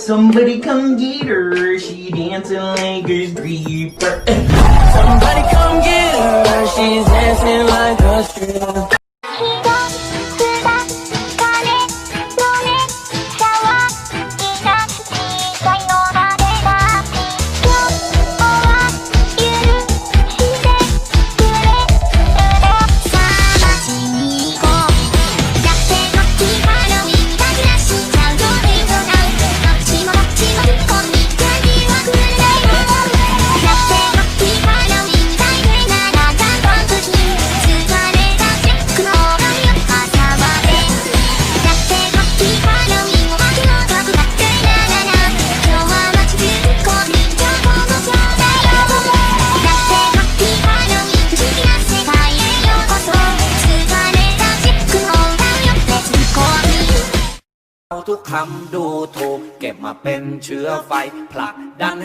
Somebody come get her, she dancing like a stripper. Somebody come get her, she's dancing like a stripper. เอาทุกคำดูถูก เก็บมาเป็นเชื้อไฟผลักดัน